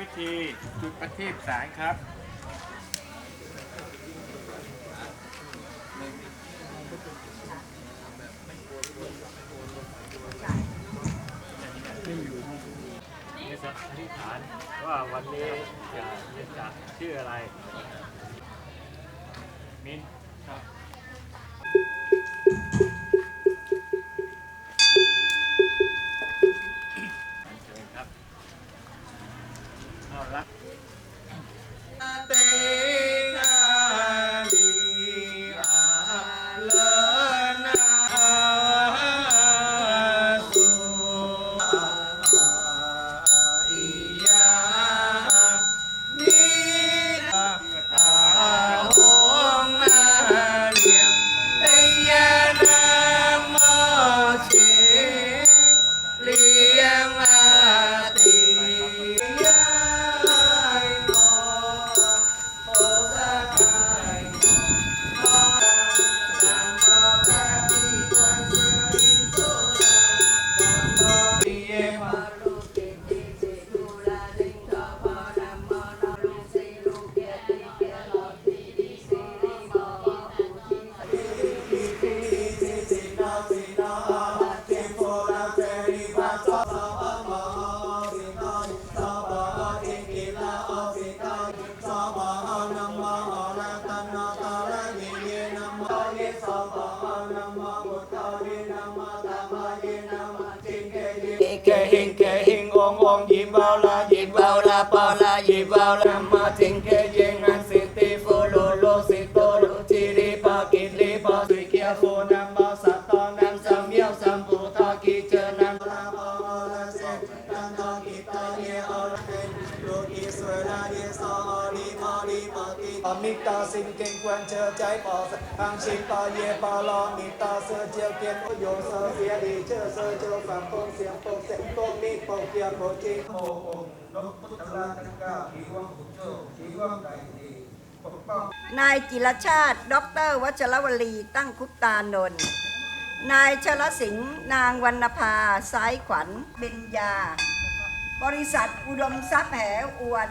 พิธีจุดประทีปสารครับมีสันนิษฐานว่าวันนี้จะจะชื่ออะไร มิน เกหิงเกหิงององยิบเอาละยิบเอาละปาละยิบเอาละมาจิงเกยิงอันสิติโฟโลโลสิโตโลจิริปากิริปาสุเกียโฟนัมมาสัตตานัมสัมเยวสัมปุทากิเจนัมลาปาละเซตันตากิตาเยอรเฮโลกิสวลาเยสอ อมิตาสิงเก่งควรเจอใจปอสอังชิปาเยปาลอมิตาเสเจียวเกียนโอโยเสเสียดีเจอเสเจอฝังปงเสียงปงเสียงปงมีปงเกียโปจิโมโองนกพุทธราชกาขีวังพุทโธขีวังไก่ดีปกป้องนายจิรชาติดรวัชรวลีตั้งคุปตานนท์นายชลสิงห์นางวรรณภาสายขวัญเบญญา บริษัทอุดมทรัพย์แหอวน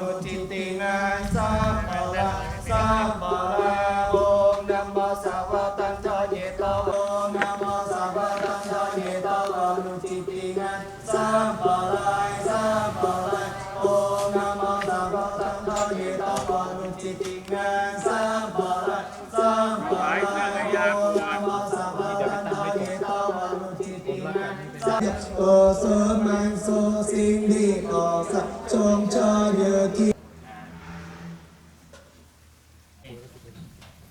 รุจิติงานสัมปะระสัมปะระโอมนัมมาสัพพะตันทอเยตาโอมนัมมาสัพพะตันทอเยตาอรุจิติงานสัมปะระสัมปะระโอมนัมมาสัพพะตันทอเยตาอรุจิติงานสัมานสัมปะระโอโสมันโสสิงดีโอสัจจงชาเยติ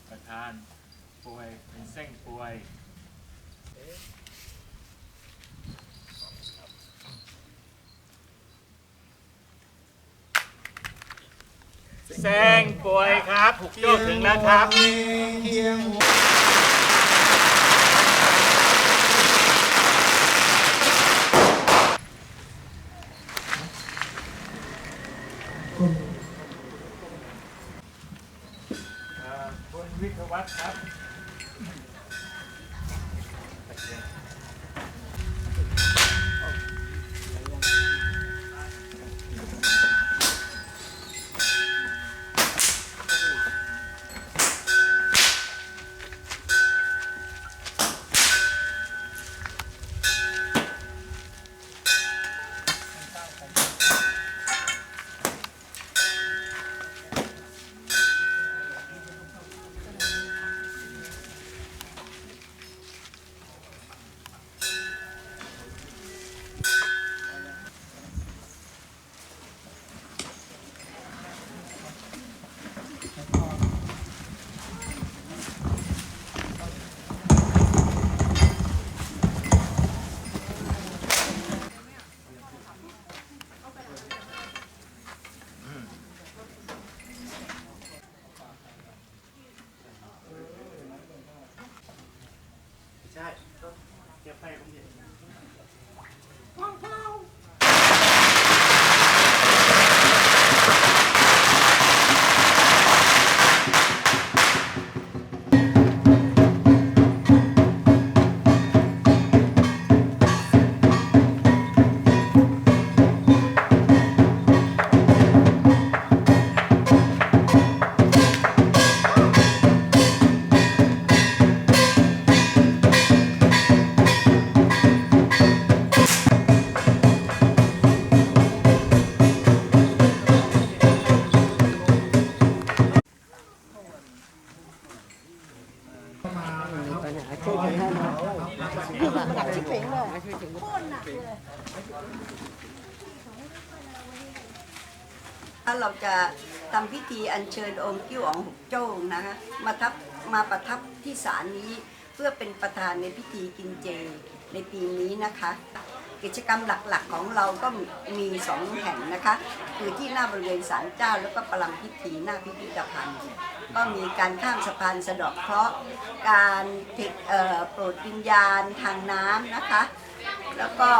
ประธานป่วยเป็นเส้นป่วยแซงป่วยครับผูกโยกถึงแล้วครับ คุณวิทยวัฒน์ครับ ถ้าเราจะทำพิธีอัญเชิญองค์กิ้วอ๋องหกโจ้งนะคะมาทับมาประทับที่ศาลนี้เพื่อเป็นประธานในพิธีกินเจในปีนี้นะคะ กิจกรรมหลักๆของเราก็มีสองแห่งนะคะ คือที่หน้าบริเวณศาลเจ้า แล้วก็ประลัมพิธีหน้าพิพิธภัณฑ์ ก็มีการข้ามสะพานสะเดอกเคราะห์การเทคเอ่อโปรดวิญญาณทางน้ำนะคะ แล้วก็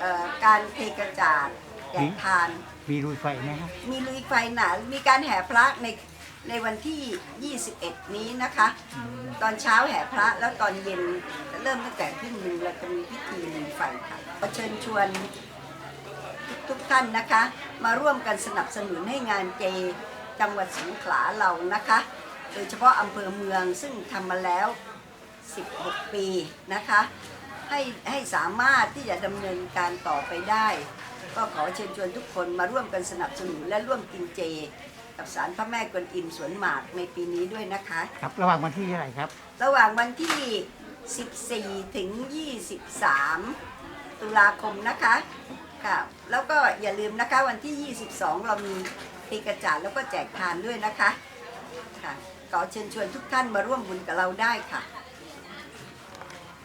เอ่อการเทกระจาดแจกทาน มีลุยไฟไหมครับมีลุยไฟหนามีการแห่พระใน ในวันที่ 21 นี้นะคะ ตอนเช้าแห่พระแล้วตอนเย็นเริ่มตั้งแต่ทุ่มหนึ่งเราจะมีพิธีลุยไฟค่ะขอเชิญชวนทุกๆท่านนะคะ มาร่วมกันสนับสนุนให้งานเจจังหวัดสงขลาเรานะคะ โดยเฉพาะอำเภอเมืองซึ่งทำมาแล้ว 16 ปีนะคะ ให้ให้สามารถที่จะดำเนินการต่อไปได้ ก็ขอเชิญชวนทุกคนมาร่วมกันสนับสนุนและร่วมกินเจ กับศาลพระแม่กวนอิมสวนหมากในปีนี้ด้วยนะคะ ครับ ระหว่างวันที่เท่าไหร่ครับ ระหว่างวันที่ 14 ถึง 23 ตุลาคมนะคะค่ะแล้วก็อย่าลืมนะคะวันที่ 22 เรามีตีกระจาดแล้วก็แจกทานด้วยนะคะค่ะขอเชิญชวนทุกท่านมาร่วมบุญกับเราได้ค่ะ